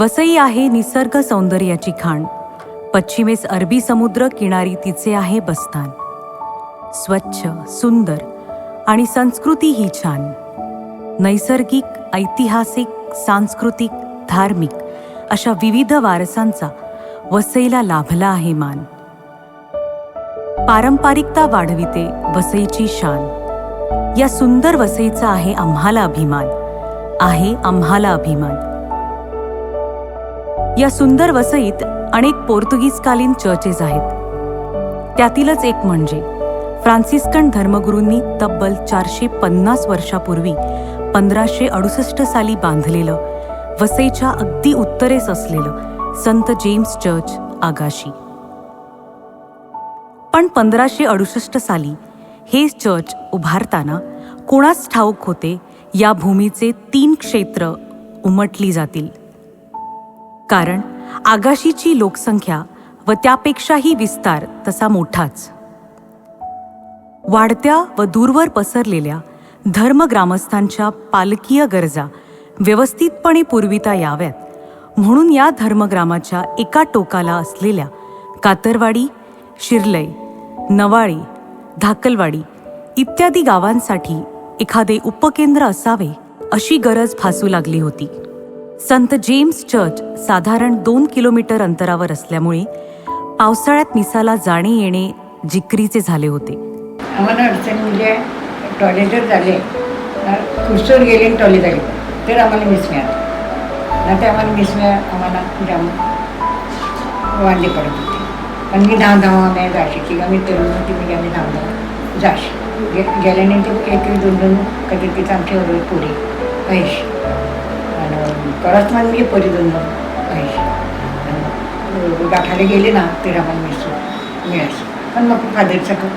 वसई आहे निसर्ग सौंदर्याची खाण. पश्चिमेस अरबी समुद्र किनारी तिचे आहे बस्तान स्वच्छ सुंदर आणि संस्कृती ही छान. नैसर्गिक ऐतिहासिक सांस्कृतिक धार्मिक अशा विविध वारसांचा वसईला लाभला आहे मान. पारंपरिकता वाढविते वसईची शान. या सुंदर वसईचा आहे आम्हाला अभिमान. आहे आम्हाला अभिमान. या सुंदर वसईत अनेक पोर्तुगीजकालीन चर्चेस आहेत. त्यातीलच एक म्हणजे फ्रान्सिस्कन धर्मगुरूंनी तब्बल चारशे पन्नास वर्षापूर्वी पंधराशे अडुसष्ट साली बांधलेलं वसईच्या अगदी उत्तरेस असलेलं संत जेम्स चर्च आगाशी. पण पंधराशे अडुसष्ट साली हे चर्च उभारताना कोणास ठाऊक होते या भूमीचे तीन क्षेत्र उमटली जातील. कारण आगाशीची लोकसंख्या व त्यापेक्षाही विस्तार तसा मोठाच. वाढत्या व दूरवर पसरलेल्या धर्मग्रामस्थांच्या पालकीय गरजा व्यवस्थितपणे पुरविता याव्यात म्हणून या धर्मग्रामाच्या एका टोकाला असलेल्या कातरवाडी शिरलय नवाळी धाकलवाडी इत्यादी गावांसाठी एखादे उपकेंद्र असावे अशी गरज भासू लागली होती. संत जेम्स चर्च साधारण दोन किलोमीटर अंतरावर असल्यामुळे पावसाळ्यात मिसाला जाणे येणे जिकरीचे झाले होते. आम्हाला अडचण म्हणजे टॉयलेटर झाले. खुर्चीवर गेले आणि टॉयलेट आले. तर आम्हाला मिस मिळालं. नाही तर आम्हाला मिस मिळा आम्हाला जाम वाढले पडत होते. पण मी धाव धाव आम्ही जाशीची आम्ही तरुण होती म्हणजे आम्ही धाव धाव जाशी गे गेल्यानंतर एक दोन दोन कधी तिथं आमच्या बरोबर पुढे. पैसे. आणि परत पाहिजे मी गेले ना ते आम्हाला मिसू मिळायचं. पण मग फादरचं का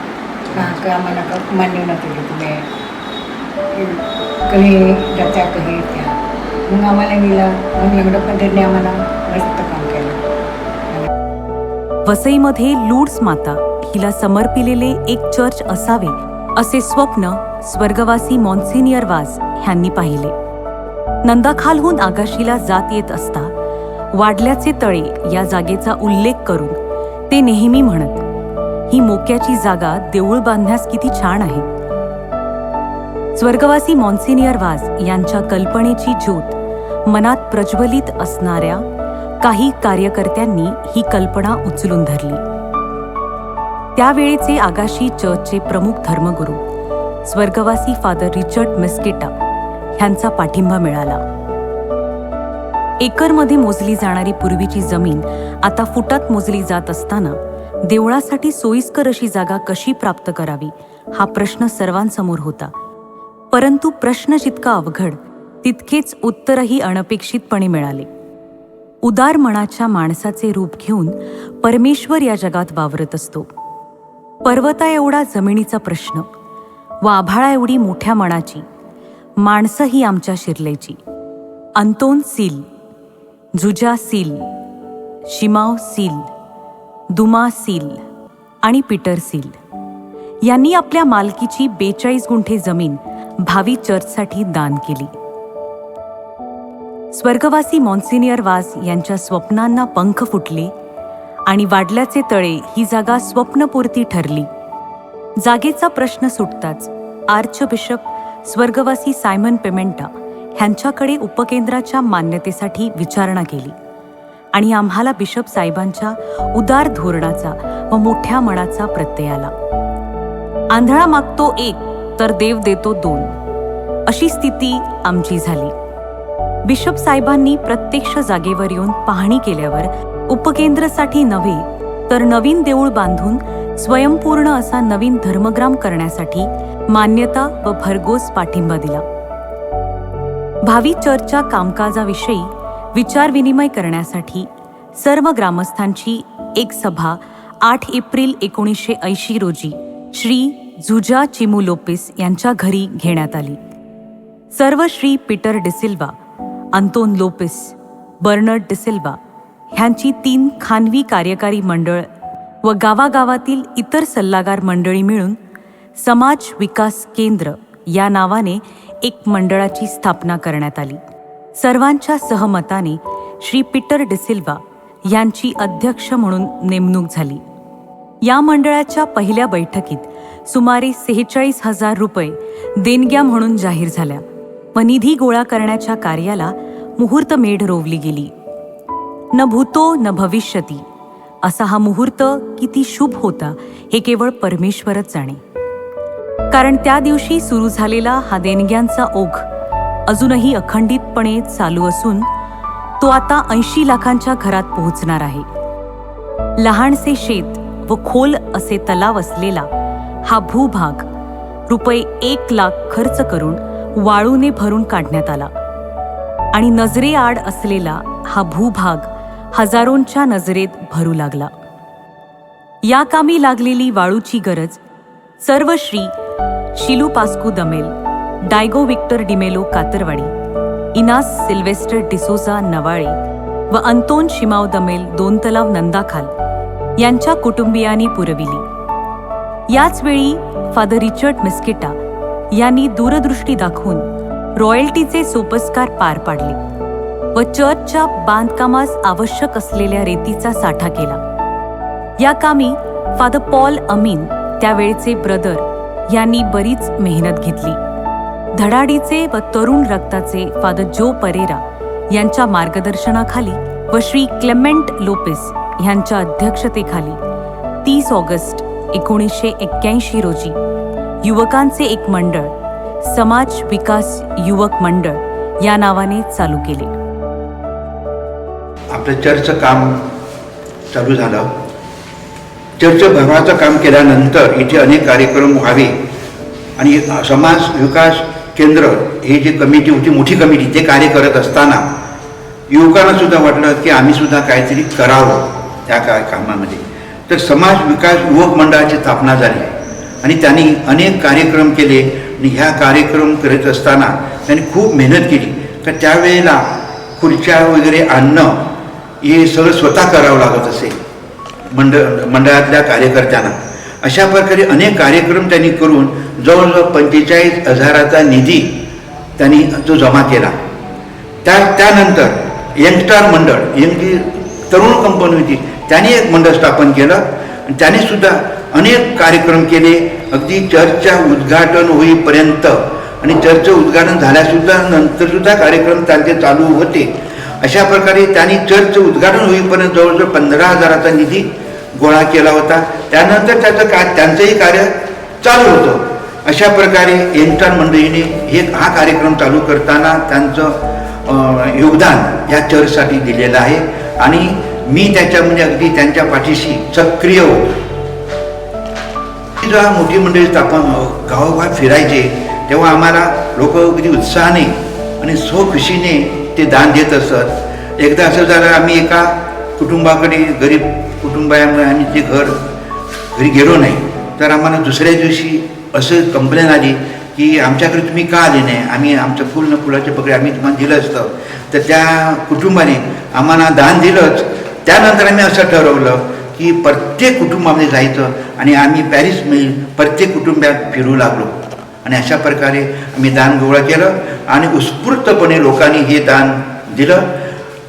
का का आम्हाला का मान्य नव्हतं तुम्ही कही जात्या कही त्या मग आम्हाला गेला मग एवढं पद्धतीने आम्हाला मस्त काम केलं. वसईमध्ये लूड्स माता हिला समर्पिलेले एक चर्च असावे असे स्वप्न स्वर्गवासी मॉन्सिनियर वाज ह्यांनी पाहिले. नंदाखालहून आकाशीला जात येत असता वाडल्याचे तळे या जागेचा उल्लेख करून ते नेहमी म्हणत ही मोक्याची जागा देऊळ बांधण्यास किती छान आहे. स्वर्गवासी मॉन्सिनियर वाज यांच्या कल्पनेची ज्योत मनात प्रज्वलित असणाऱ्या काही कार्यकर्त्यांनी ही कल्पना उचलून धरली. त्यावेळेचे आगाशी चर्चचे प्रमुख धर्मगुरू स्वर्गवासी फादर रिचर्ड मिस्केटा ह्यांचा पाठिंबा मिळाला. एकरमध्ये मोजली जाणारी पूर्वीची जमीन आता फुटात मोजली जात असताना देवळासाठी सोयीस्कर अशी जागा कशी प्राप्त करावी हा प्रश्न सर्वांसमोर होता. परंतु प्रश्न जितका अवघड तितकेच उत्तरही अनपेक्षितपणे मिळाले. उदार मनाच्या माणसाचे रूप घेऊन परमेश्वर या जगात वावरत असतो. पर्वता एवढा जमिनीचा प्रश्न व आभाळा एवढी मोठ्या मनाची माणसं ही आमच्या शिरलेची. अंतोन सील जुजा सील शिमाव सील दुमा सील आणि पीटर सील. यांनी आपल्या मालकीची बेचाळीस गुंठे जमीन भावी चर्चसाठी दान केली. स्वर्गवासी मॉन्सिनियर वास यांच्या स्वप्नांना पंख फुटले आणि वाडल्याचे तळे ही जागा स्वप्नपूर्ती ठरली. जागेचा प्रश्न सुटताच आर्चबिशप स्वर्गवासी सायमन पेमेंटा ह्यांच्याकडे उपकेंद्राच्या मान्यतेसाठी विचारणा केली. आणि आम्हाला बिशप साहेबांच्या उदार धोरणाचा व मोठ्या मनाचा प्रत्यय आला. आंधळा मागतो एक तर देव देतो दोन. अशी स्थिती आमची झाली. बिशप साहेबांनी प्रत्यक्ष जागेवर येऊन पाहणी केल्यावर उपकेंद्रासाठी नव्हे तर नवीन देऊळ बांधून स्वयंपूर्ण असा नवीन धर्मग्राम करण्यासाठी मान्यता व भरघोस पाठिंबा दिला. भावी चर्चच्या कामकाजाविषयी विचारविनिमय करण्यासाठी सर्व ग्रामस्थांची एक सभा आठ एप्रिल एकोणीसशे ऐंशी रोजी श्री झुजा चिमू लोपेस यांच्या घरी घेण्यात आली. सर्व श्री पीटर डिसिल्वा अंतोन लोपेस बर्नर्ड डिसिल्वा ह्यांची तीन खानवी कार्यकारी मंडळ व गावागावातील इतर सल्लागार मंडळी मिळून समाज विकास केंद्र या नावाने एक मंडळाची स्थापना करण्यात आली. सर्वांच्या सहमताने श्री पीटर डिसिल्वा यांची अध्यक्ष म्हणून नेमणूक झाली. या मंडळाच्या पहिल्या बैठकीत सुमारे सेहेचाळीस हजार रुपये देणग्या म्हणून जाहीर झाल्या व निधी गोळा करण्याच्या कार्याला मुहूर्तमेढ रोवली गेली. न भूतो न भविष्यती असा हा मुहूर्त किती शुभ होता हे केवळ परमेश्वरच जाणे. कारण त्या दिवशी सुरू झालेला हा देणग्यांचा ओघ अजूनही अखंडितपणे चालू असून तो आता ऐंशी लाखांच्या घरात पोहोचणार आहे. लहानसे शेत व खोल असे तलाव असलेला हा भूभाग रुपये एक लाख खर्च करून वाळूने भरून काढण्यात आला. आणि नजरेआड असलेला हा भूभाग हजारोंच्या नजरेत भरू लागला. या कामी लागलेली वाळूची गरज सर्व श्री शिलू पास्कू दमेल डायगो विक्टर डिमेलो कातरवाडी इनास सिल्वेस्टर डिसोजा नवाळे व अंतोन शिमाव दमेल दोन तलाव नंदाखाल यांच्या कुटुंबियांनी पुरविली. याचवेळी फादर रिचर्ड मिस्किटा यांनी दूरदृष्टी दाखवून रॉयल्टीचे सोपस्कार पार पाडले. व चर्चच्या बांधकामास आवश्यक असलेल्या रेतीचा साठा केला. या कामी फादर पॉल अमीन त्यावेळचे ब्रदर यांनी बरीच मेहनत घेतली. धडाडीचे व तरुण रक्ताचे फादर जो परेरा यांच्या मार्गदर्शनाखाली व श्री क्लेमेंट लोपेस यांच्या अध्यक्षतेखाली तीस ऑगस्ट एकोणीसशे एक्क्याऐंशी रोजी युवकांचे एक मंडळ समाज विकास युवक मंडळ या नावाने चालू केले. आपलं चर्चचं काम चालू झालं. चर्च भरवाचं काम केल्यानंतर इथे अनेक कार्यक्रम व्हावे. आणि समाज विकास केंद्र हे जे कमिटी होती मोठी कमिटी ते कार्य करत असताना युवकांना सुद्धा वाटलं की आम्ही सुद्धा काहीतरी करावं त्या का कामामध्ये. तर समाज विकास युवक मंडळाची स्थापना झाली. आणि त्यांनी अनेक कार्यक्रम केले. आणि ह्या कार्यक्रम करत असताना त्यांनी खूप मेहनत केली. तर त्यावेळेला खुर्च्या वगैरे आणणं हे सगळं स्वतः करावं लागत असे मंडळ मंडळातल्या कार्यकर्त्यांना. अशा प्रकारे अनेक कार्यक्रम त्यांनी करून जवळजवळ पंचेचाळीस हजाराचा निधी त्यांनी तो जमा केला. त्या त्यानंतर यंगस्टार मंडळ यंग जी तरुण कंपनी होती त्यांनी एक मंडळ स्थापन केलं. त्याने सुद्धा अनेक कार्यक्रम केले. अगदी चर्चच्या उद्घाटन होईपर्यंत आणि चर्चचं उद्घाटन झाल्यासुद्धा नंतरसुद्धा कार्यक्रम त्यांचे चालू होते. अशा प्रकारे त्यांनी चर्चचं उद्घाटन होईपर्यंत जवळजवळ पंधरा हजाराचा निधी गोळा केला होता. त्यानंतर त्याचं का त्यांचंही कार्य चालू होतं. अशा प्रकारे यंगस्टार मंडळीने हे हा कार्यक्रम चालू करताना त्यांचं योगदान या चर्चसाठी दिलेलं आहे. आणि मी त्याच्यामध्ये म्हणजे अगदी त्यांच्या पाठीशी सक्रिय होतो. जेव्हा मोठी मंडळी स्थापन गावोगाव फिरायचे. तेव्हा आम्हाला लोक अगदी उत्साहाने आणि स्वखुशीने ते दान देत असत. एकदा असं झालं आम्ही एका कुटुंबाकडे गरीब कुटुंबामुळे आम्ही ते घर घरी गेलो नाही तर आम्हाला दुसऱ्या दिवशी असं कंप्लेन आली की आमच्याकडे तुम्ही का आले नाही? आम्ही आमचं फुल न फुलाचे पकडे आम्ही तुम्हाला दिलं असतं. तर त्या कुटुंबाने आम्हाला दान दिलंच. त्यानंतर आम्ही असं ठरवलं की प्रत्येक कुटुंबामध्ये जायचं आणि आम्ही पॅरिसमध्ये प्रत्येक कुटुंबात फिरू लागलो. आणि अशा प्रकारे आम्ही दान गोळा केलं आणि उत्स्फूर्तपणे लोकांनी हे दान दिलं.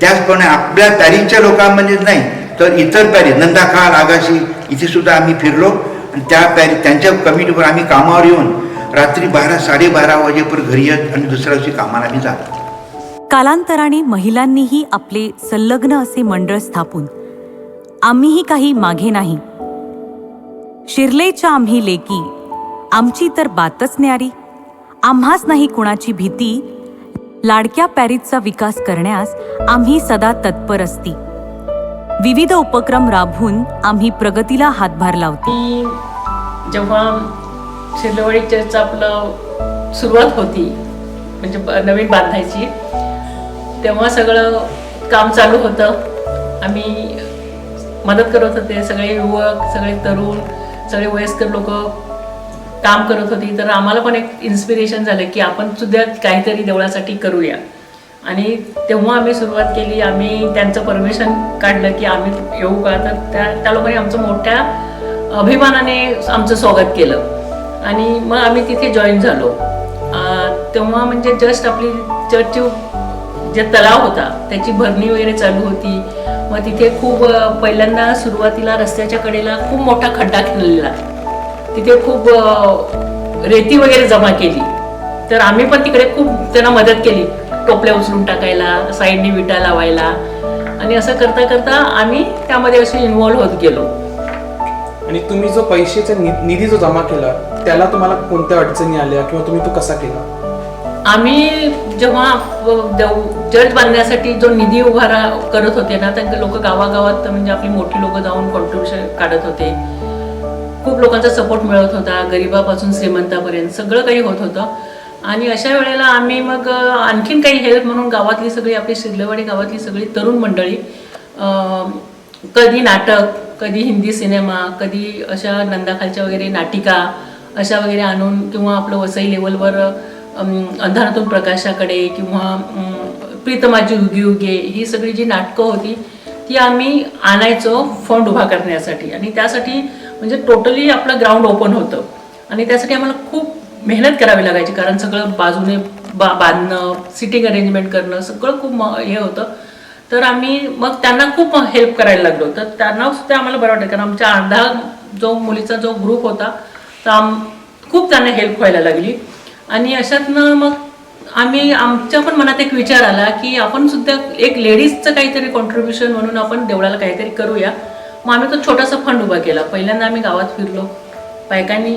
त्याचप्रमाणे आपल्या पॅरिसच्या लोकांमध्येच नाही तर इतर पॅरिस नंदाखाल आगाशी इथे सुद्धा आम्ही फिरलो. आणि त्या पॅरिस त्यांच्या कमिटीवर आम्ही कामावर येऊन रात्री बारा साडेबारा वाजेपर्यंत घरी येत आणि दुसऱ्या दिवशी कामाला आम्ही जातो. कालांतराने महिलांनीही आपले संलग्न असे मंडळ स्थापून. आम्हीही काही मागे नाही. शिरलेच्या आम्ही लेकी आमची तर बातच न्यारी. आम्हाच नाही कुणाची भीती. लाडक्या पॅरिसचा विकास करण्यास आम्ही सदा तत्पर असती. विविध उपक्रम राबवून आम्ही प्रगतीला हातभार लावतो. जेव्हा शिरलवाडी चर्च आपलं सुरुवात होती म्हणजे ब- नवीन बांधायची तेव्हा सगळं काम चालू होतं. आम्ही मदत करत होते सगळे युवक सगळे तरुण सगळे वयस्कर लोक. काम करत होती तर आम्हाला पण एक इन्स्पिरेशन झालं की आपण सुद्धा काहीतरी देवळासाठी करूया. आणि तेव्हा आम्ही सुरुवात केली आम्ही त्यांचं परमिशन काढलं की आम्ही येऊ का? तर त्या त्या लोकांनी आमचं मोठ्या अभिमानाने आमचं स्वागत केलं. आणि मग आम्ही तिथे जॉईन झालो. तेव्हा म्हणजे जस्ट आपली चर्चची जे तलाव होता त्याची भरणी वगैरे चालू होती. मग तिथे खूप पहिल्यांदा सुरुवातीला रस्त्याच्या कडेला खूप मोठा खड्डा खेळलेला तिथे खूप रेती वगैरे जमा केली. तर आम्ही पण तिकडे खूप त्यांना मदत केली. टोपल्या उचलून टाकायला साईडने विटा लावायला. आणि असं करता करता आम्ही त्यामध्ये असे इन्व्हॉल्व्ह होत गेलो. आणि तुम्ही जो पैशाचा निधी जो जमा केला त्याला तुम्हाला कोणत्या अडचणी आल्या किंवा तुम्ही तो कसा केला? आम्ही जेव्हा चर्च बांधण्यासाठी जो निधी उभारा करत होते ना तर लोक गावागावात म्हणजे आपली मोठी लोक जाऊन कॉन्ट्रीब्युशन काढत होते. खूप लोकांचा सपोर्ट मिळत होता गरिबापासून श्रीमंतापर्यंत सगळं काही होत होतं. आणि अशा वेळेला आम्ही मग आणखीन काही हेल्प म्हणून गावातली सगळी आपली शिरलेवाडी गावातली सगळी तरुण मंडळी कधी नाटक कधी हिंदी सिनेमा कधी अशा नंदाखालच्या वगैरे नाटिका अशा वगैरे आणून किंवा आपलं वसई लेवलवर अंधारातून प्रकाशाकडे किंवा प्रीतमाची उगी उगे ही सगळी जी नाटकं होती ती आम्ही आणायचो फंड उभा करण्यासाठी. आणि त्यासाठी म्हणजे टोटली आपलं ग्राउंड ओपन होतं. आणि त्यासाठी आम्हाला खूप मेहनत करावी लागायची कारण सगळं बाजूने बा बांधणं सिटिंग अरेंजमेंट करणं सगळं खूप म- हे होतं. तर आम्ही मग त्यांना खूप हेल्प करायला लागलो. तर त्यांना सुद्धा आम्हाला बरं वाटतं कारण आमच्या अर्धा जो मुलीचा जो ग्रुप होता तर आम खूप त्यांना हेल्प व्हायला लागली. आणि अशातनं मग आम्ही आमच्या पण मनात एक विचार आला की आपण सुद्धा एक लेडीजचं काहीतरी कॉन्ट्रीब्युशन म्हणून आपण देवळाला काहीतरी करूया. मग आम्ही तो छोटासा फंड उभा केला. पहिल्यांदा आम्ही गावात फिरलो. बायकांनी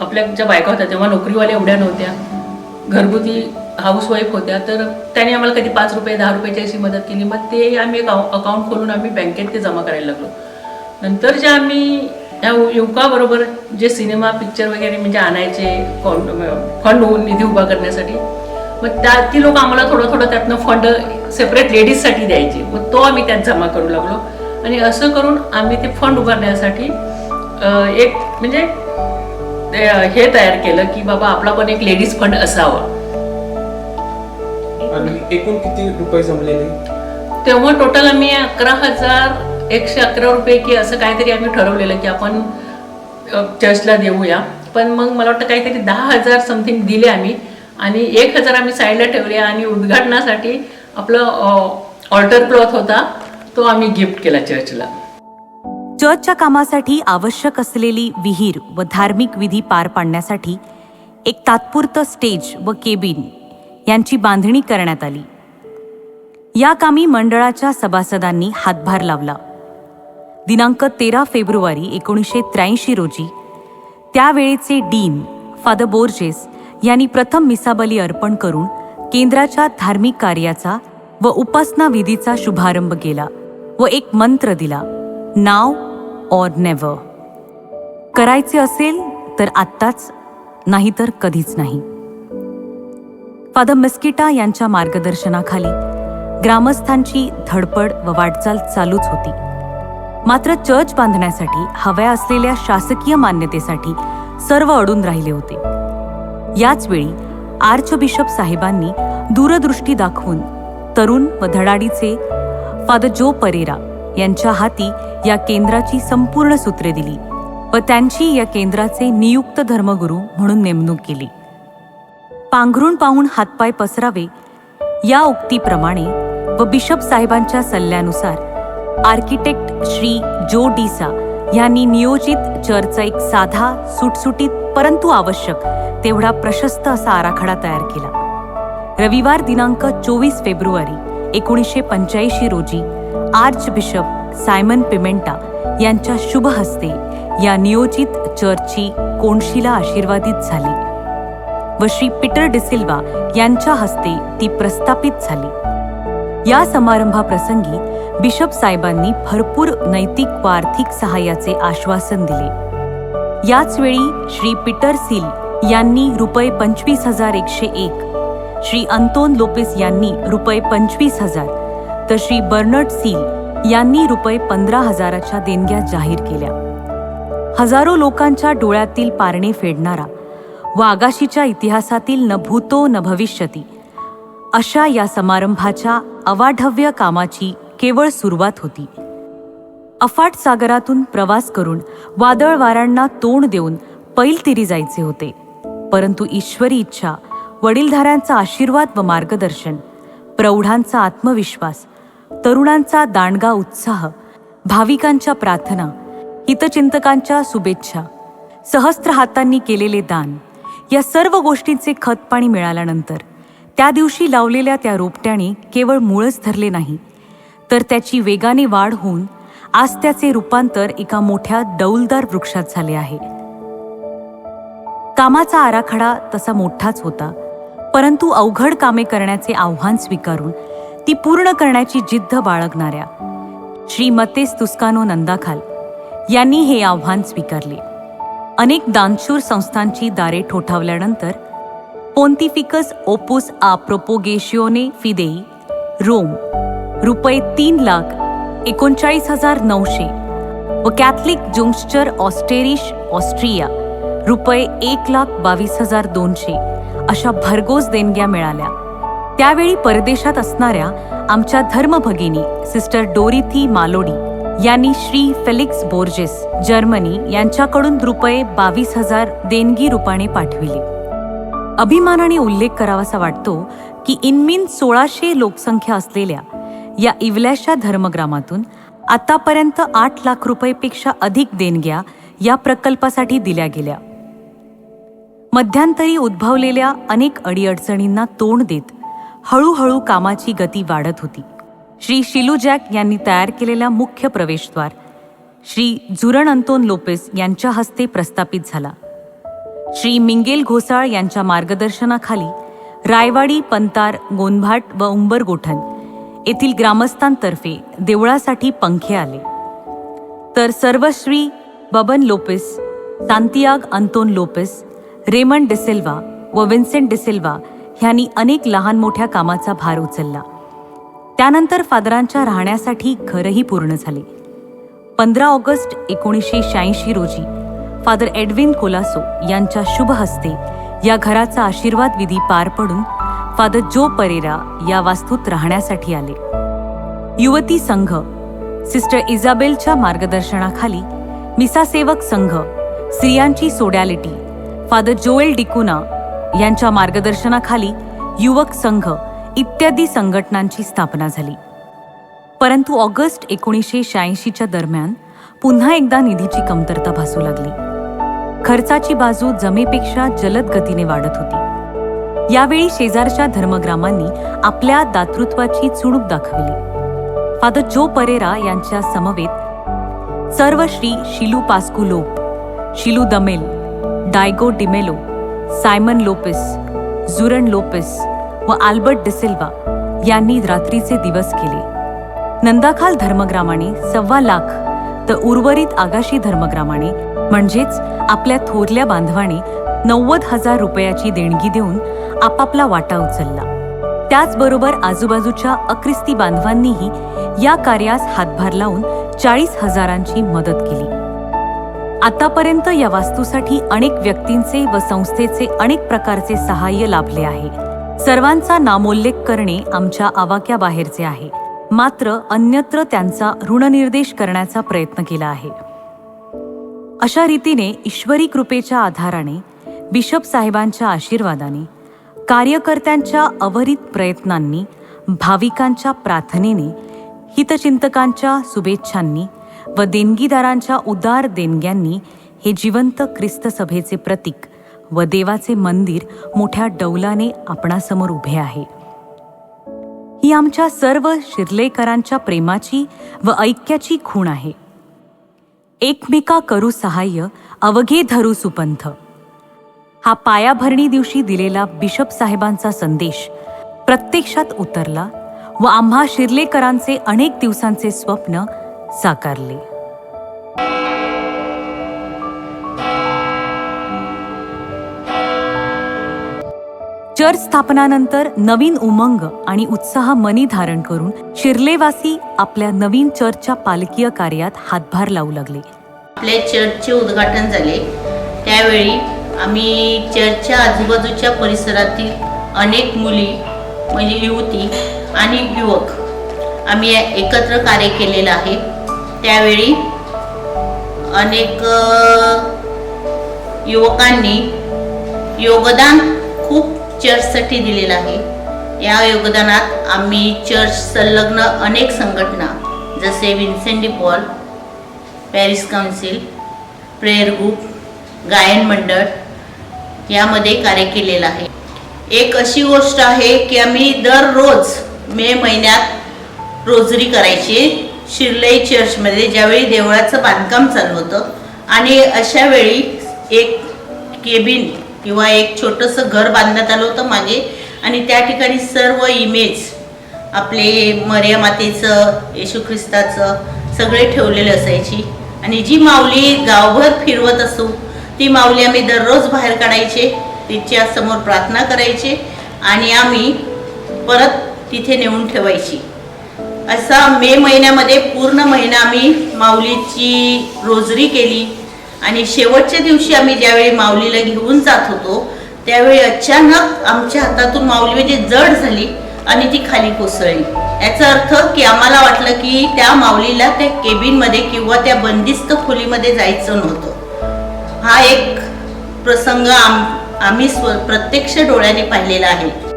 आपल्या ज्या बायका होत्या तेव्हा नोकरीवाल्या एवढ्या नव्हत्या. घरगुती हाऊसवाईफ होत्या. तर त्यांनी आम्हाला कधी पाच रुपये दहा रुपयाची अशी मदत केली. मग ते आम्ही एक अकाउंट खोलून आम्ही बँकेत ते जमा करायला लागलो. नंतर जे आम्ही या युवकाबरोबर जे सिनेमा पिक्चर वगैरे म्हणजे आणायचे फंड निधी उभा करण्यासाठी मग त्या ती लोक आम्हाला थोडं थोडं त्यातनं फंड सेपरेट लेडीजसाठी द्यायचे. मग तो आम्ही त्यात जमा करू लागलो. आणि असं करून आम्ही ते फंड उभारण्यासाठी एक म्हणजे हे तयार केलं की बाबा आपला पण एक लेडीज फंड असावा. आणि एकूण किती रुपये जमलेले? तेव्हा टोटल आम्ही अकरा हजार एकशे अकरा रुपये की असं काहीतरी आम्ही ठरवलेलं की आपण चर्चला देऊया. पण मग मला वाटतं काहीतरी दहा हजार समथिंग दिले आम्ही. आणि एक हजार आम्ही साईडला ठेवले आणि उद्घाटनासाठी आपलं ऑल्टर क्लॉथ होता. तो आम्ही गिफ्ट केला चर्चला चर्चच्या कामासाठी आवश्यक असलेली विहीर व धार्मिक विधी पार पाडण्यासाठी एक तात्पुरतं स्टेज व केबिन यांची बांधणी करण्यात आली. या कामी मंडळाच्या सभासदांनी हातभार लावला. दिनांक तेरा फेब्रुवारी एकोणीसशे त्र्याऐंशी रोजी त्यावेळेचे डीन फादर बोर्जेस यांनी प्रथम मिसाबली अर्पण करून केंद्राच्या धार्मिक कार्याचा व उपासना विधीचा शुभारंभ केला. व एक मंत्र दिला नाव ऑर नेव्हर करायचे असेल तर आत्ताच नाहीतर कधीच नाही. फादर मिस्किटा यांच्या मार्गदर्शनाखाली ग्रामस्थांची धडपड व वाटचाल चालूच होती. मात्र चर्च बांधण्यासाठी हव्या असलेल्या शासकीय मान्यतेसाठी सर्व अडून राहिले होते. याच वेळी आर्च बिशप साहेबांनी दूरदृष्टी दाखवून तरुण व धडाडीचे फादर जो परेरा यांच्या हाती या केंद्राची संपूर्ण सूत्रे दिली व त्यांची या केंद्राचे नियुक्त धर्मगुरू म्हणून नेमणूक केली. पांघरून पाहून हातपाय पसरावे या उक्तीप्रमाणे व बिशप साहेबांच्या सल्ल्यानुसार आर्किटेक्ट श्री जो डीसा यांनी नियोजित चर्चचा एक साधा सुटसुटीत परंतु आवश्यक तेवढा प्रशस्त असा आराखडा तयार केला. रविवार दिनांक चोवीस फेब्रुवारी एकोणीसशे पंच्याऐंशी रोजी आर्च बिशप सायमन पिमेंटा यांच्या शुभ हस्ते या नियोजित चर्चची कोणशीला आशीर्वादित झाली व श्री पीटर डिसिल्वा यांच्या हस्ते ती प्रस्थापित झाली. या समारंभाप्रसंगी बिशप साहेबांनी भरपूर नैतिक व आर्थिक सहाय्याचे आश्वासन दिले. याचवेळी श्री पीटर सिल यांनी रुपये पंचवीस हजार एकशे एक श्री अंतोन लोपेस यांनी रुपये पंचवीस हजार तर श्री बर्नर्ड सील यांनी रुपये पंधरा हजाराच्या देणग्या जाहीर केल्या. हजारो लोकांच्या डोळ्यातील पारणे फेडणारा व आगाशीच्या इतिहासातील न भूतो न भविष्यती अशा या समारंभाच्या अवाढव्य कामाची केवळ सुरुवात होती. अफाट सागरातून प्रवास करून वादळ वाऱ्यांना तोंड देऊन पैलतिरी जायचे होते परंतु ईश्वरी इच्छा वडीलधाऱ्यांचा आशीर्वाद व मार्गदर्शन प्रौढांचा आत्मविश्वास तरुणांचा दांडगा उत्साह भाविकांच्या प्रार्थना हितचिंतकांच्या शुभेच्छा सहस्त्र हातांनी केलेले दान या सर्व गोष्टींचे खतपाणी मिळाल्यानंतर त्या दिवशी लावलेल्या त्या रोपट्याने केवळ मूळच धरले नाही तर त्याची वेगाने वाढ होऊन आज त्याचे रूपांतर एका मोठ्या डौलदार वृक्षात झाले आहे. कामाचा आराखडा तसा मोठाच होता. परंतु अवघड कामे करण्याचे आव्हान स्वीकारून ती पूर्ण करण्याची जिद्द बाळगणाऱ्या श्रीमतेस तुस्कानो नंदाखाल यांनी हे आव्हान स्वीकारले. अनेक दानशूर संस्थांची दारे ठोठावल्यानंतर पोन्तिफिकस ओपुस आ प्रोपोगेशिओने फिदेई रोम रुपये तीन लाख एकोणचाळीस हजार नऊशे व कॅथलिक जुंक्स्चर ऑस्टेरिश ऑस्ट्रिया रुपये एक लाख बावीस हजार दोनशे अशा भरघोस देणग्या मिळाल्या. त्यावेळी परदेशात असणाऱ्या आमच्या धर्मभगिनी सिस्टर डोरिथी मालोडी यांनी श्री फेलिक्स बोर्जेस जर्मनी यांच्याकडून रुपये बावीस हजार देणगी रूपाने पाठविली. अभिमानाने उल्लेख करावासा वाटतो की इनमिन सोळाशे लोकसंख्या असलेल्या या इवल्याशा धर्मग्रामातून आतापर्यंत आठ लाख रुपयेपेक्षा अधिक देणग्या या प्रकल्पासाठी दिल्या गेल्या. मध्यंतरी उद्भवलेल्या अनेक अडीअडचणींना तोंड देत हळूहळू कामाची गती वाढत होती. श्री शिलू जॅक यांनी तयार केलेला मुख्य प्रवेशद्वार श्री झुरण अंतोन लोपेस यांच्या हस्ते प्रस्थापित झाला. श्री मिंगेल घोसाळ यांच्या मार्गदर्शनाखाली रायवाडी पंतार गोंभाट व उंबरगोठण येथील ग्रामस्थांतर्फे देवळासाठी पंखे आले. तर सर्वश्री बबन लोपेस सांतियाग अंतोन लोपेस रेमंड डिसिल्वा व विन्सेंट डिसिल्वा ह्यांनी अनेक लहान मोठ्या कामाचा भार उचलला. त्यानंतर फादरांच्या राहण्यासाठी घरही पूर्ण झाले. पंधरा ऑगस्ट एकोणीसशे शहाऐंशी रोजी फादर एडविन कोलासो यांच्या शुभ हस्ते या घराचा आशीर्वाद विधी पार पडून फादर जो परेरा या वास्तूत राहण्यासाठी आले. युवती संघ सिस्टर इजाबेलच्या मार्गदर्शनाखाली मिसासेवक संघ स्त्रियांची सोडॅलिटी फादर जोएल डिकुना यांच्या मार्गदर्शनाखाली युवक संघ इत्यादी संघटनांची स्थापना झाली. परंतु ऑगस्ट एकोणीसशे शहाऐंशीच्या दरम्यान पुन्हा एकदा निधीची कमतरता भासू लागली. खर्चाची बाजू जमेपेक्षा जलद गतीने वाढत होती. यावेळी शेजारच्या धर्मग्रामांनी आपल्या दातृत्वाची चुणूक दाखवली. फादर जो परेरा यांच्या समवेत सर्व श्री शिलू पास्कुलोप शिलू दमेल डायगो डिमेलो सायमन लोपेस झुरन लोपेस व आल्बर्ट डिसिल्वा यांनी रात्रीचे दिवस केले. नंदाखाल धर्मग्रामाने सव्वा लाख तर उर्वरित आगाशी धर्मग्रामाने म्हणजेच आपल्या थोरल्या बांधवाने नव्वद हजार रुपयाची देणगी देऊन आपापला वाटा उचलला. त्याचबरोबर आजूबाजूच्या अक्रिस्ती बांधवांनीही या कार्यास हातभार लावून चाळीस हजारांची मदत केली. आतापर्यंत या वास्तूसाठी अनेक व्यक्तींचे व संस्थेचे अनेक प्रकारचे सहाय्य लाभले आहे. सर्वांचा नामोल्लेख करणे आमच्या आवाक्याबाहेरचे आहे. मात्र अन्यत्र त्यांचा ऋणनिर्देश करण्याचा प्रयत्न केला आहे. अशा रीतीने ईश्वरी कृपेच्या आधाराने बिशप साहेबांच्या आशीर्वादाने कार्यकर्त्यांच्या अवरित प्रयत्नांनी भाविकांच्या प्रार्थनेने हितचिंतकांच्या शुभेच्छांनी व देणगीदारांच्या उदार देणग्यांनी हे जिवंत ख्रिस्त सभेचे प्रतीक व देवाचे मंदिर मोठ्या डौलाने आपणासमोर उभे आहे. ही आमच्या सर्व शिर्लेकरांच्या प्रेमाची व ऐक्याची खूण आहे. एकमेका करू सहाय्य अवघे धरू सुपंथ. हा पायाभरणी दिवशी दिलेला बिशप साहेबांचा संदेश प्रत्यक्षात उतरला व आम्हा शिर्लेकरांचे अनेक दिवसांचे स्वप्न साकारले. चर्च स्थापनानंतर नवीन उमंग आणि उत्साह मनी धारण करून शिर्लेवासी आपल्या नवीन चर्चच्या पालकीय कार्यात हातभार लावू लागले. आपल्या चर्चचे उद्घाटन झाले. त्यावेळी आम्ही चर्चच्या आजूबाजूच्या परिसरातील अनेक मुली म्हणजे युवती आणि युवक आम्ही एकत्र कार्य केलेलं आहे. त्यावेळी अनेक युवकांनी योगदान खूप चर्चसाठी दिलेलं आहे. या योगदानात आम्ही चर्च संलग्न अनेक संघटना जसे Vincent Paul parish council prayer group गायन मंडळ यामध्ये कार्य केलेलं आहे. एक अशी गोष्ट आहे की आम्ही दररोज मे महिन्यात रोजरी करायची. शिर्लई चर्चमध्ये ज्यावेळी देवळाचं बांधकाम चालू होतं आणि अशा वेळी एक केबिन किंवा एक छोटंसं घर बांधण्यात आलं होतं मागे आणि त्या ठिकाणी सर्व इमेज आपले मर्या मातेचं येशू ख्रिस्ताचं सगळे ठेवलेले असायची. आणि जी माऊली गावभर फिरवत असू ती माऊली आम्ही दररोज बाहेर काढायचे तिच्या समोर प्रार्थना करायचे आणि आम्ही परत तिथे नेऊन ठेवायची. असा मे महिन्यामध्ये पूर्ण महिना आम्ही माऊलीची रोजरी केली. आणि शेवटच्या दिवशी आम्ही ज्यावेळी माऊलीला घेऊन जात होतो त्यावेळी अचानक आमच्या हातातून माऊली म्हणजे जड झाली आणि ती खाली कोसळली. याचा अर्थ की आम्हाला वाटलं की त्या माऊलीला त्या केबिनमध्ये किंवा त्या बंदिस्त खोलीमध्ये जायचं नव्हतं. हा एक प्रसंग आम आम्ही स्व प्रत्यक्ष डोळ्याने पाहिलेला आहे.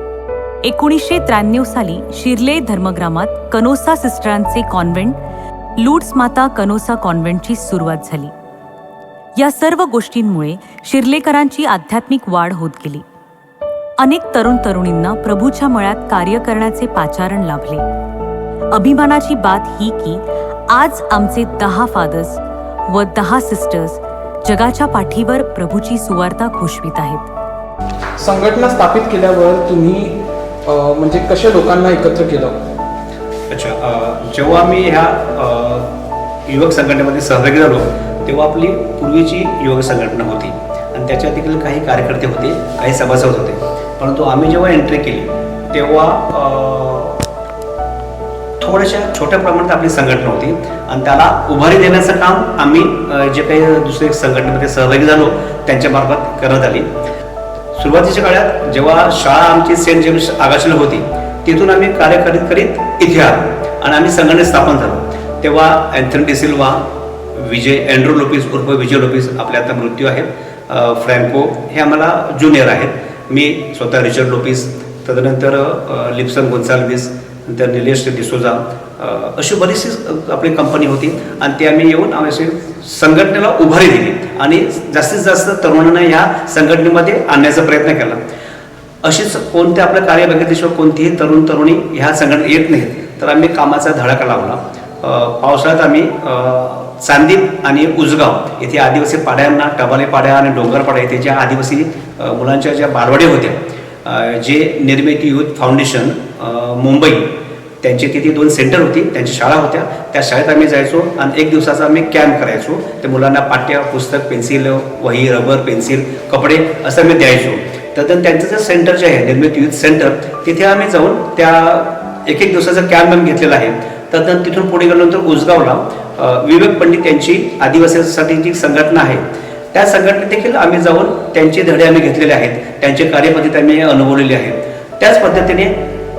एकोणीसशे त्र्याण्णव साली शिर्ले धर्मग्रामात कनोसा सिस्टरांचे कॉन्व्हेंट लूड्स माता कनोसा कॉन्व्हेंटची सुरुवात झाली. या सर्व गोष्टींमुळे शिर्लेकरांची आध्यात्मिक वाढ होत गेली. अनेक तरुण तरुणींना प्रभूच्या मळ्यात कार्य करण्याचे पाचारण लाभले. अभिमानाची बात ही की आज आमचे दहा फादर्स व दहा सिस्टर्स जगाच्या पाठीवर प्रभूची सुवार्ता घोषवित आहेत. संघटना स्थापित केल्यावर तुम्ही म्हणजे कशा लोकांना एकत्र केलं? अच्छा जेव्हा आम्ही ह्या युवक संघटनेमध्ये सहभागी झालो तेव्हा आपली पूर्वीची युवक संघटना होती. आणि त्याच्या देखील काही कार्यकर्ते होते काही सभासद होते. परंतु आम्ही जेव्हा एंट्री केली तेव्हा थोड्याशा छोट्या प्रमाणात आपली संघटना होती. आणि त्याला उभारी देण्याचं काम आम्ही जे काही दुसरे संघटनेमध्ये सहभागी झालो त्यांच्यामार्फत करण्यात आली. सुरुवातीच्या काळात जेव्हा शाळा आमची सेंट जेम्स आगाशीला होती तिथून आम्ही कार्य करीत करीत इथे आलो आणि आम्ही संघटने स्थापन झालो. तेव्हा अँथन डिसिल्वा विजय अँड्रो लोपिस उर्फ विजय लोपिस आपल्या आता मृत्यू आहेत. फ्रँको हे आम्हाला ज्युनियर आहेत. मी स्वतः रिचर्ड लोपिस तदनंतर लिप्सन गोन्साल्विस नंतर निलेश डिसोजा अशी बरीचशी आपली कंपनी होती. आणि ते आम्ही येऊन आम्ही अशी संघटनेला उभारी दिली. आणि जास्तीत जास्त तरुणांना ह्या संघटनेमध्ये आणण्याचा प्रयत्न केला. अशीच कोणत्या आपल्या कार्य बघितल्याशिवाय कोणतीही तरुण तरुणी ह्या संघटनेत येत नाहीत. तर आम्ही कामाचा धडाका लावला. पावसाळ्यात आम्ही चांदीप आणि उजगाव येथे आदिवासी पाड्यांना टबाले पाड्या आणि डोंगरपाड्या येथे ज्या आदिवासी मुलांच्या ज्या बालवाड्या होत्या जे निर्मिती युथ फाउंडेशन मुंबई त्यांची तिथे दोन सेंटर होती त्यांची शाळा होत्या. त्या शाळेत आम्ही जायचो आणि एक दिवसाचा आम्ही कॅम्प करायचो. ते मुलांना पाठ्य पुस्तक पेन्सिल वही रबर पेन्सिल कपडे असं आम्ही द्यायचो. तर त्यांचं जे सेंटर जे आहे निर्मित युथ सेंटर तिथे आम्ही जाऊन त्या एक एक दिवसाचा कॅम्प आम्ही घेतलेला आहे. तर तिथून पुढे गेल्यानंतर उजगावला विवेक पंडित यांची आदिवासीसाठी जी संघटना आहे त्या संघटनेत देखील आम्ही जाऊन त्यांचे धडे आम्ही घेतलेले आहेत. त्यांची कार्यपद्धती आम्ही अनुभवलेली आहे त्याच पद्धतीने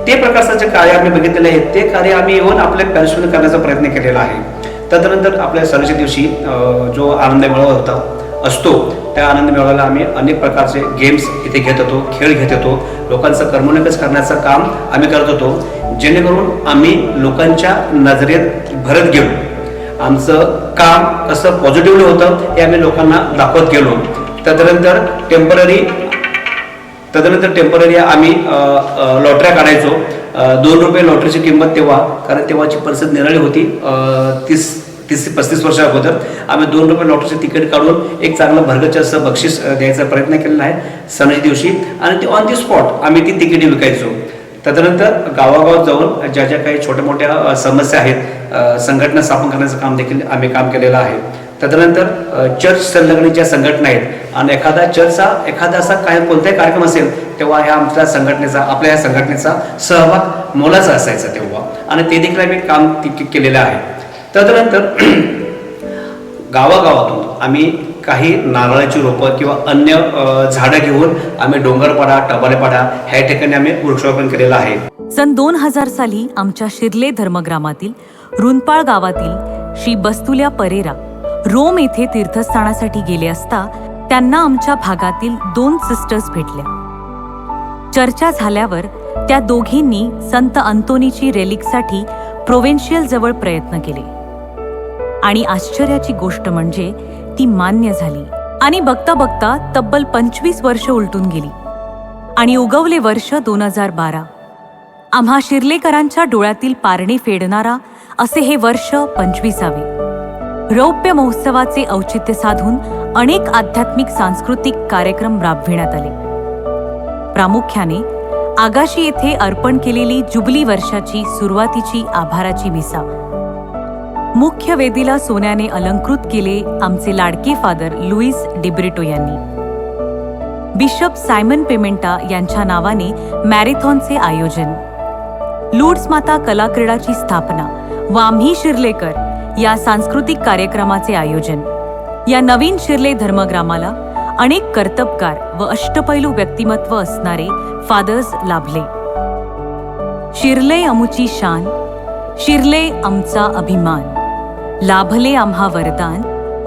ते प्रकारचं जे कार्य आम्ही बघितलेले आहेत. ते कार्य आम्ही येऊन आपल्या पॅरिशमध्ये करण्याचा प्रयत्न केलेला आहे. तदनंतर आपल्या सणाच्या दिवशी जो आनंद मेळावा होता असतो. त्या आनंद मेळाव्याला आम्ही अनेक प्रकारचे गेम्स इथे घेत होतो खेळ घेत होतो. लोकांचं कर्मणकच करण्याचं काम आम्ही करत होतो. जेणेकरून आम्ही लोकांच्या नजरेत भरत घेऊन आमचं काम कसं पॉझिटिव्हली होतं हे आम्ही लोकांना दाखवत गेलो. त्यानंतर टेंपररी तदनंतर टेंपररी आम्ही लॉटऱ्या काढायचो. दोन रुपये लॉटरीची किंमत तेव्हा कारण तेव्हाची परिस्थिती निराळी होती तीस तीस ते पस्तीस वर्षा अगोदर. आम्ही दोन रुपये लॉटरीचे तिकीट काढून एक चांगलं भरगच असं बक्षीस द्यायचा प्रयत्न केलेला आहे सणाच्या दिवशी. आणि ते ऑन दी स्पॉट आम्ही ती तिकिटे विकायचो. तदनंतर गावागावात जाऊन ज्या ज्या काही छोट्या मोठ्या समस्या आहेत संघटना स्थापन करण्याचं काम देखील आम्ही काम केलेलं आहे. तदनंतर चर्च संलग्न ज्या संघटना आहेत आणि एखादा चर्चचा एखादा असा काय कोणताही कार्यक्रम असेल तेव्हा ह्या आमच्या संघटनेचा आपल्या ह्या संघटनेचा सहभाग मोलाचा असायचा तेव्हा. आणि ते देखील आम्ही काम केलेलं आहे. तदनंतर गावागावातून आम्ही काही नारळाची रोपं किंवा अन्य झाडं घेऊन आम्ही डोंगरपाडा टबालेपाडा ह्या ठिकाणी आम्ही वृक्षारोपण केलेलं आहे. सन दोन हजार साली आमच्या शिर्ले धर्मग्रामातील रुनपाळ गावातील श्री बस्तुल्या परेरा रोम येथे तीर्थस्थानासाठी गेले असता त्यांना आमच्या भागातील दोन सिस्टर्स भेटल्या. चर्चा झाल्यावर त्या दोघींनी संत अंतोनीची रेलिकसाठी प्रोव्हेन्शियल जवळ प्रयत्न केले. आणि आश्चर्याची गोष्ट म्हणजे ती मान्य झाली आणि बघता बघता तब्बल पंचवीस वर्ष उलटून गेली. आणि उगवले वर्ष दोन हजार बारा. आम्हा शिर्लेकरांच्या डोळ्यातील पारणे फेडणारा असे हे वर्ष पंचवीसावे. रौप्य महोत्सवाचे औचित्य साधून अनेक आध्यात्मिक सांस्कृतिक कार्यक्रम राबविण्यात आले. प्रामुख्याने आगाशी येथे अर्पण केलेली जुबली वर्षाची सुरुवातीची आभाराची मिसा. मुख्य वेदीला सोन्याने अलंकृत केले आमचे लाडके फादर लुईस डिब्रिटो यांनी. बिशप सायमन पेमेंटा यांच्या नावाने मॅरेथॉनचे आयोजन. लूड्स माता कला क्रीडाची स्थापना वाम्ही शिर्लेकर या सांस्कृतिक कार्यक्रमाचे आयोजन. या नवीन शिर्ले धर्मग्रामाला अनेक कर्तबकार व अष्टपैलू व्यक्तिमत्व असणारे फादर्स लाभले. शिर्ले अमुची शान शिर्ले आमचा अभिमान. लाभले आम्हा वरदान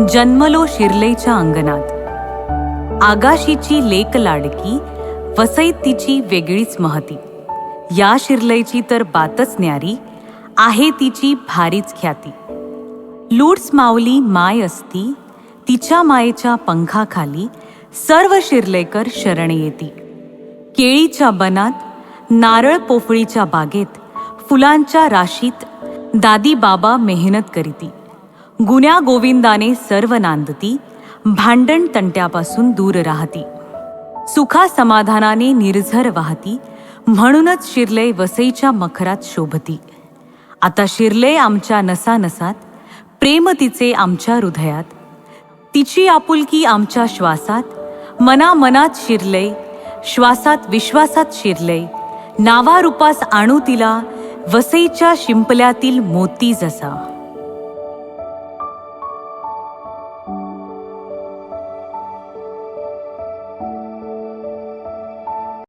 जन्मलो शिरलेच्या अंगणात. आगाशीची लेक लाडकी वसईत तिची वेगळीच महती. या शिरलेची तर बातच न्यारी आहे तिची भारीच ख्याती. लूट्स माऊली माय असती तिच्या मायेच्या पंखाखाली सर्व शिरलेकर शरण येती. केळीच्या बनात नारळ पोफळीच्या बागेत फुलांच्या राशीत दादी बाबा मेहनत करीती. गुन्या गोविंदाने सर्व नांदती भांडण तंट्यापासून दूर राहती. सुखा समाधानाने निर्झर वाहती म्हणूनच शिरले वसईच्या मखरात शोभती. आता शिरले आमच्या नसानसात प्रेम तिचे आमच्या हृदयात तिची आपुलकी आमच्या श्वासात मना मनात शिरले श्वासात विश्वासात शिरले नावारूपास आणू तिला वसईच्या शिंपल्यातील मोती जसा.